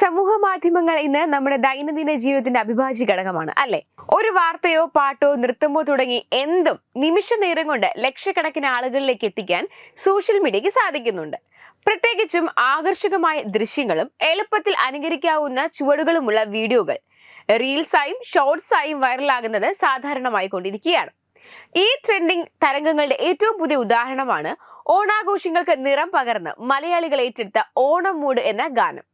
സമൂഹ മാധ്യമങ്ങൾ ഇന്ന് നമ്മുടെ ദൈനംദിന ജീവിതത്തിന്റെ അവിഭാജ്യ ഘടകമാണ് അല്ലെ? ഒരു വാർത്തയോ പാട്ടോ നൃത്തമോ തുടങ്ങി എന്തും നിമിഷ നേരം കൊണ്ട് ലക്ഷക്കണക്കിന് ആളുകളിലേക്ക് എത്തിക്കാൻ സോഷ്യൽ മീഡിയയ്ക്ക് സാധിക്കുന്നുണ്ട്. പ്രത്യേകിച്ചും ആകർഷകമായ ദൃശ്യങ്ങളും എളുപ്പത്തിൽ അനുകരിക്കാവുന്ന ചുവടുകളുമുള്ള വീഡിയോകൾ റീൽസായും ഷോർട്സായും വൈറലാകുന്നത് സാധാരണമായി കൊണ്ടിരിക്കുകയാണ്. ഈ ട്രെൻഡിങ് തരംഗങ്ങളുടെ ഏറ്റവും പുതിയ ഉദാഹരണമാണ് ഓണാഘോഷങ്ങൾക്ക് നിറം പകർന്ന് മലയാളികൾ ഏറ്റെടുത്ത ഓണം മൂട് എന്ന ഗാനം.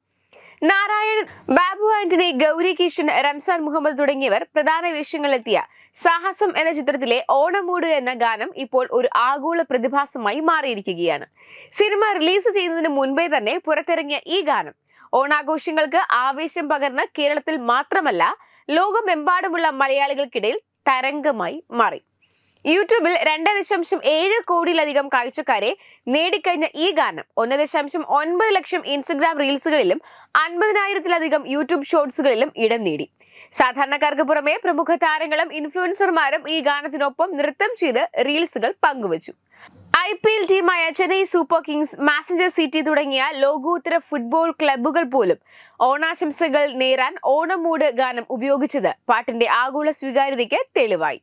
നാരായണൻ ബാബു ആന്റണി ഗൗരി കിഷൻ റംസാൻ മുഹമ്മദ് തുടങ്ങിയവർ പ്രധാന വേഷങ്ങളിലെത്തിയ സാഹസം എന്ന ചിത്രത്തിലെ ഓണമൂട് എന്ന ഗാനം ഇപ്പോൾ ഒരു ആഗോള പ്രതിഭാസമായി മാറിയിരിക്കുകയാണ്. സിനിമ റിലീസ് ചെയ്യുന്നതിന് മുൻപേ തന്നെ പുറത്തിറങ്ങിയ ഈ ഗാനം ഓണാഘോഷങ്ങൾക്ക് ആവേശം പകർന്ന് കേരളത്തിൽ മാത്രമല്ല ലോകമെമ്പാടുമുള്ള മലയാളികൾക്കിടയിൽ തരംഗമായി മാറി. യൂട്യൂബിൽ രണ്ട് ദശാംശം ഏഴ് കോടിയിലധികം കാഴ്ചക്കാരെ നേടിക്കഴിഞ്ഞ ഈ ഗാനം. ഒന്ന് ദശാംശം ഒൻപത് ലക്ഷം ഇൻസ്റ്റഗ്രാം റീൽസുകളിലും അൻപതിനായിരത്തിലധികം യൂട്യൂബ് ഷോർട്സുകളിലും ഇടം നേടി. സാധാരണക്കാർക്ക് പുറമെ പ്രമുഖ താരങ്ങളും ഇൻഫ്ലുവൻസർമാരും ഈ ഗാനത്തിനൊപ്പം നൃത്തം ചെയ്ത് റീൽസുകൾ പങ്കുവച്ചു. ഐ പി എൽ ടീമായ Chennai super kings Manchester City തുടങ്ങിയ ലോകോത്തര ഫുട്ബോൾ ക്ലബ്ബുകൾ പോലും ഓണാശംസകൾ നേരാൻ ഓണം മൂഡ് ഗാനം ഉപയോഗിച്ചത് പാട്ടിന്റെ ആഗോള സ്വീകാര്യതയ്ക്ക് തെളിവായി.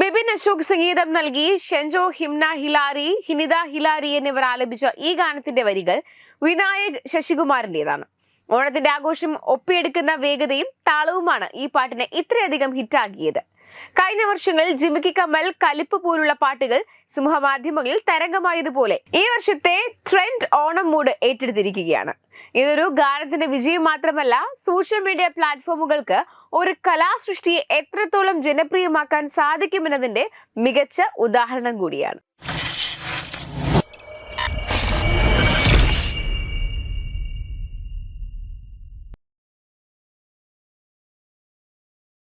ബിബിൻ അശോക് സംഗീതം നൽകി ഷെൻജോ ഹിംന ഹിലാരി ഹിനിത ഹിലാരി എന്നിവർ ആലപിച്ച ഈ ഗാനത്തിന്റെ വരികൾ വിനായക് ശശികുമാറിന്റേതാണ്. ഓണത്തിന്റെ ആഘോഷം ഒപ്പിയെടുക്കുന്ന വേഗതയും താളവുമാണ് ഈ പാട്ടിനെ ഇത്രയധികം ഹിറ്റാക്കിയത്. കഴിഞ്ഞ വർഷങ്ങളിൽ ജിമിക്കി കമ്മൽ കലിപ്പ് പോലുള്ള പാട്ടുകൾ സമൂഹ മാധ്യമങ്ങളിൽ തരംഗമായതുപോലെ ഈ വർഷത്തെ ട്രെൻഡ് ഓണം മൂഡ് ഏറ്റെടുത്തിരിക്കുകയാണ്. ഇതൊരു ഗാനത്തിന്റെ വിജയം മാത്രമല്ല സോഷ്യൽ മീഡിയ പ്ലാറ്റ്ഫോമുകൾക്ക് ഒരു കലാസൃഷ്ടിയെ എത്രത്തോളം ജനപ്രിയമാക്കാൻ സാധിക്കുമെന്നതിന്റെ മികച്ച ഉദാഹരണം കൂടിയാണ്.